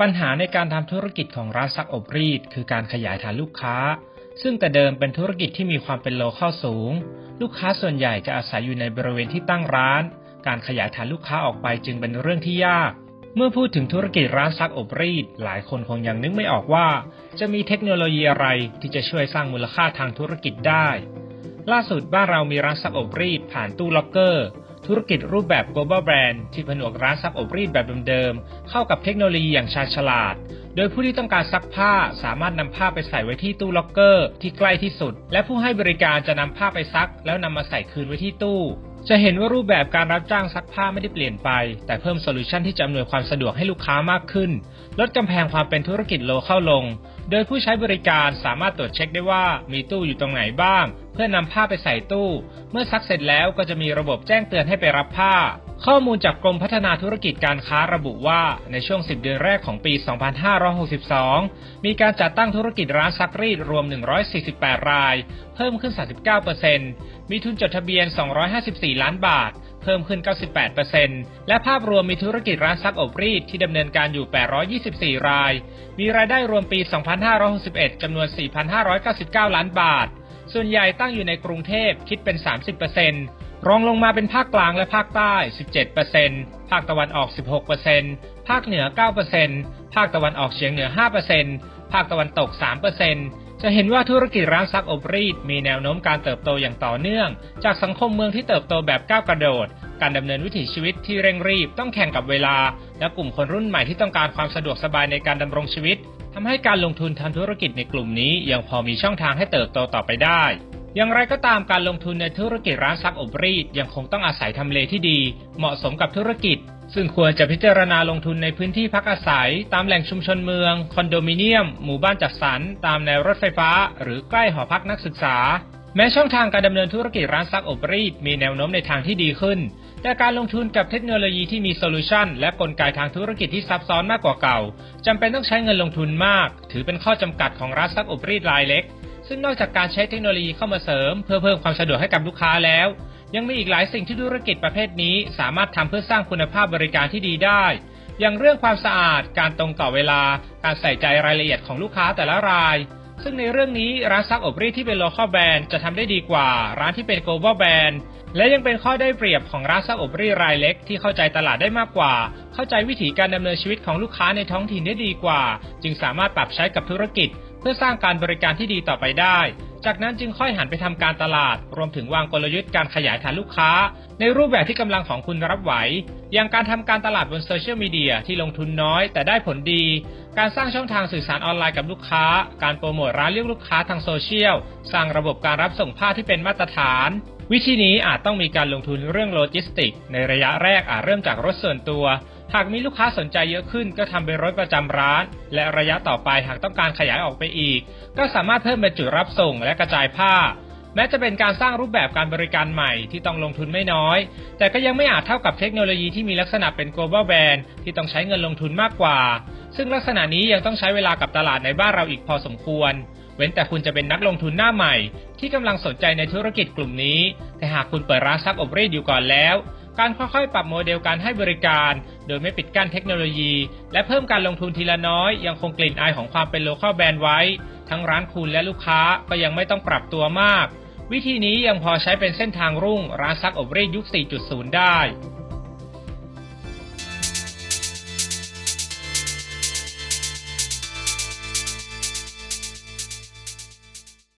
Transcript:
ปัญหาในการทำธุรกิจของร้านซักอบรีด คือการขยายฐานลูกค้า ซึ่งแต่เดิมเป็นธุรกิจที่มีความเป็นโลเคอลสูง ลูกค้าส่วนใหญ่จะอาศัยอยู่ในบริเวณที่ตั้งร้าน การขยายฐานลูกค้าออกไปจึงเป็นเรื่องที่ยาก เมื่อพูดถึงธุรกิจร้านซักอบรีด หลายคนคงยังนึกไม่ออกว่า จะมีเทคโนโลยีอะไรที่จะช่วยสร้างมูลค่าทางธุรกิจได้ ล่าสุดบ้านเรามีร้านซักอบรีดผ่านตู้ล็อกเกอร์ ธุรกิจรูปแบบ global brand ที่ผนวกร้านซักอบรีดแบบเดิมๆ เข้ากับเทคโนโลยีอย่างชาญฉลาด โดยผู้ที่ต้องการซักผ้าสามารถนำผ้าไปใส่ไว้ที่ตู้ล็อกเกอร์ที่ใกล้ที่สุด และผู้ให้บริการจะนำผ้าไปซัก แล้วนำมาใส่คืนไว้ที่ตู้ จะเห็นว่ารูปแบบการรับจ้างซักผ้าไม่ได้เปลี่ยนไป แต่เพิ่มโซลูชันที่จะอำนวยความสะดวกให้ลูกค้ามากขึ้น ลดกำแพงความเป็นธุรกิจโลเข้าลง โดยผู้ใช้บริการสามารถตรวจเช็คได้ว่ามีตู้อยู่ตรงไหนบ้าง เพื่อนำผ้าไปใส่ตู้ เมื่อซักเสร็จแล้วก็จะมีระบบแจ้งเตือนให้ไปรับผ้า ข้อมูลจากกรมพัฒนาธุรกิจการค้าระบุว่า ในช่วง 10 เดือนแรกของปี 2562 มีการจัดตั้งธุรกิจร้านซักรีดรวม 148 ราย เพิ่มขึ้น 39%มีทุนจดทะเบียน 254 ล้านบาท เพิ่มขึ้น 98%และภาพรวมมีธุรกิจร้านซักอบรีดที่ดำเนินการอยู่ 824 ราย มีรายได้รวมปี 2561จำนวน 4,599 ล้านบาท ส่วนใหญ่ตั้งอยู่ในกรุงเทพคิดเป็น 30% รองลงมาเป็นภาคกลางและภาคใต้ 17%ภาคตะวันออก 16%ภาคเหนือ 9%ภาคตะวันออกเฉียงเหนือ 5%ภาคตะวันตก 3%จะเห็นว่าธุรกิจร้านซักอบรีดมีแนวโน้มการเติบโตอย่างต่อเนื่อง จากสังคมเมืองที่เติบโตแบบก้าวกระโดด การดำเนินวิถีชีวิตที่เร่งรีบต้องแข่งกับเวลา และกลุ่มคนรุ่นใหม่ที่ต้องการความสะดวกสบายในการดำรงชีวิตทำให้การลงทุนทำธุรกิจในกลุ่มนี้ยังพอมีช่องทางให้เติบโตต่อไปได้ อย่างไรก็ตามการลงทุนในธุรกิจร้านซักอบรีดยังคงต้องอาศัยทำเลที่ดี เหมาะสมกับธุรกิจ ซึ่งควรจะพิจารณาลงทุนในพื้นที่พักอาศัย ตามแหล่งชุมชนเมือง คอนโดมิเนียม หมู่บ้านจัดสรรตามแนวรถไฟฟ้า หรือใกล้หอพักนักศึกษา แม้ช่องทางการดำเนินธุรกิจร้านซักอบรีดมีแนวโน้มในทางที่ดีขึ้น แต่การลงทุนกับเทคโนโลยีที่มีโซลูชันและกลไกทางธุรกิจที่ซับซ้อนมากกว่าเก่าจำเป็นต้องใช้เงินลงทุนมาก ถือเป็นข้อจำกัดของร้านซักอบรีดรายเล็ก ซึ่งนอกจากการใช้เทคโนโลยีเข้ามาเสริม เพื่อเพิ่มความสะดวกให้กับลูกค้าแล้ว ยังมีอีกหลายสิ่งที่ธุรกิจประเภทนี้ สามารถทำเพื่อสร้างคุณภาพบริการที่ดีได้ อย่างเรื่องความสะอาด การตรงต่อเวลา การใส่ใจรายละเอียดของลูกค้าแต่ละราย ซึ่งในเรื่องนี้ร้านซักอบรีดที่เป็น local brand จะทำได้ดีกว่า ร้านที่เป็น global brand และยังเป็นข้อได้เปรียบของร้านซักอบรีดรายเล็กที่เข้าใจตลาดได้มากกว่า เข้าใจวิธีการดำเนินชีวิตของลูกค้าในท้องถิ่นได้ดีกว่า จึงสามารถปรับใช้กับธุรกิจ พื่อสร้างการบริการที่ดีต่อไปได้ จากนั้นจึงค่อยหันไปทำการตลาด รวมถึงวางกลยุทธ์การขยายฐานลูกค้า ในรูปแบบที่กำลังของคุณรับไหว อย่างการทำการตลาดบนโซเชียลมีเดียที่ลงทุนน้อย แต่ได้ผลดี การสร้างช่องทางสื่อสารออนไลน์กับลูกค้า การโปรโมทร้านเรียกลูกค้าทางโซเชียล สร้างระบบการรับส่งผ้าที่เป็นมาตรฐาน วิธีนี้อาจต้องมีการลงทุนเรื่องโลจิสติก ในระยะแรกอาจเริ่มจากรถส่วนตัว หากมีลูกค้าสนใจเยอะขึ้นก็ทำเป็นรถประจำร้าน และระยะต่อไปหากต้องการขยายออกไปอีก ก็สามารถเพิ่มเป็นจุดรับส่งและกระจายผ้า แม้จะเป็นการสร้างรูปแบบการบริการใหม่ที่ต้องลงทุนไม่น้อย แต่ก็ยังไม่อาจเท่ากับเทคโนโลยีที่มีลักษณะเป็น global brand ที่ต้องใช้เงินลงทุนมากกว่า ซึ่งลักษณะนี้ยังต้องใช้เวลากับตลาดในบ้านเราอีกพอสมควร เว้นแต่คุณจะเป็นนักลงทุนหน้าใหม่ ที่กำลังสนใจในธุรกิจกลุ่มนี้ แต่หากคุณเปิดร้านซักอบรีดอยู่ก่อนแล้ว การค่อยๆ ปรับโมเดลการให้บริการ โดยไม่ปิดกั้นเทคโนโลยี และเพิ่มการลงทุนทีละน้อย ยังคงกลิ่นอายของความเป็นโลคอลแบรนด์ไว้ ทั้งร้านคุณและลูกค้าก็ยังไม่ต้องปรับตัวมาก วิธีนี้ยังพอใช้เป็นเส้นทางรุ่งร้านซักอบรีดยุค 4.0 ได้